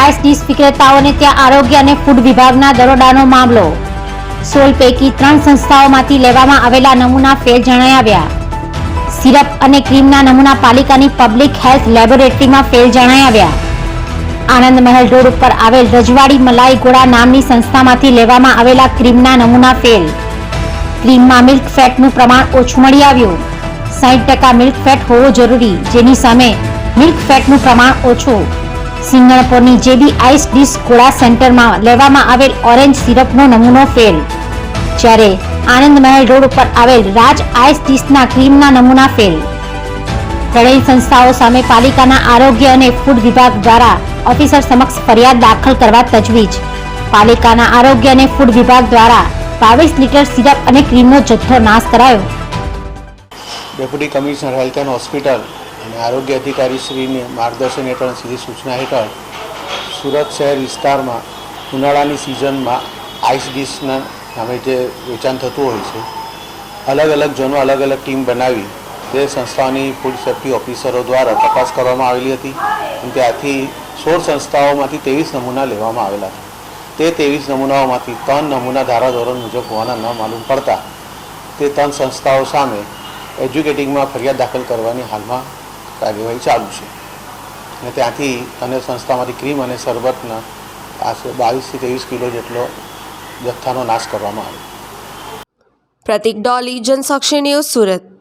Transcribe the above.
Ice dish વિક્રેતાઓને ત્યાં આરોગ્ય અને ફૂડ વિભાગના દરોડાનો મામલો. સોલ પૈકી ત્રણ સંસ્થાઓમાંથી લેવામાં આવેલા નમૂના ફેલ જણાઈ આવ્યા સિરપ અને ક્રીમના નમૂના પાલિકાની પબ્લિક હેલ્થ લેબોરેટરીમાં ફેલ જણાઈ આવ્યા આનંદ મહેલ રોડ ઉપર આવેલ રજવાડી મલાઈ ગોળા નામની સંસ્થામાંથી લેવામાં આવેલા ક્રીમના નમૂના ફેલ. ક્રીમમાં મિલ્ક ફેટનું પ્રમાણ ઓછું મળી આવ્યું. સાઠ ટકા મિલ્ક ફેટ હોવો જરૂરી, જેની સામે મિલ્ક ફેટનું પ્રમાણ ઓછું. સિંગણપોરની જેબી આઈસ ડીશ કોળા સેન્ટરમાં લેવામાં આવેલ ઓરેન્જ સિરપનો નમૂનો ફેલ. જ્યારે આનંદ મહેલ રોડ ઉપર આવેલ રાજ આઈસ ડીશના ક્રીમના નમૂના ફેલ. ત્રણેય સંસ્થાઓ સામે પાલિકાના આરોગ્ય અને ફૂડ વિભાગ દ્વારા ઓફિસર સમક્ષ ફરિયાદ દાખલ કરવા તજવીજ. પાલિકાના આરોગ્ય અને ફૂડ વિભાગ દ્વારા બાવીસ લીટર સિરપ અને ક્રીમનો જથ્થો નાશ કરાયો. Deputy commissioner health and hospital અને આરોગ્ય અધિકારી શ્રીને માર્ગદર્શન હેઠળ સીધી સૂચના હેઠળ સુરત શહેર વિસ્તારમાં ઉનાળાની સિઝનમાં આઈસ ડીશના નામે જે વેચાણ થતું હોય છે, અલગ અલગ ઝોનો અલગ અલગ ટીમ બનાવી તે સંસ્થાઓની ફૂડ સેફ્ટી ઓફિસરો દ્વારા તપાસ કરવામાં આવેલી હતી અને ત્યાંથી સોળ સંસ્થાઓમાંથી ત્રેવીસ નમૂના લેવામાં આવેલા હતા તે ત્રેવીસ નમૂનાઓમાંથી ત્રણ નમૂના ધારાધોરણ મુજબ હોવાના ન માલુમ પડતા તે ત્રણ સંસ્થાઓ સામે એજ્યુકેટિંગમાં ફરિયાદ દાખલ કરવાની હાલમાં કાર્યવાહી ચાલુ છે. અને ત્યાંથી અને સંસ્થામાંથી ક્રીમ અને શરબતના આશરે બાવીસથી ત્રેવીસ કિલો જેટલો જથ્થાનો નાશ કરવામાં આવ્યો. પ્રતિક ડોલી, જનસાક્ષી ન્યૂઝ સુરત.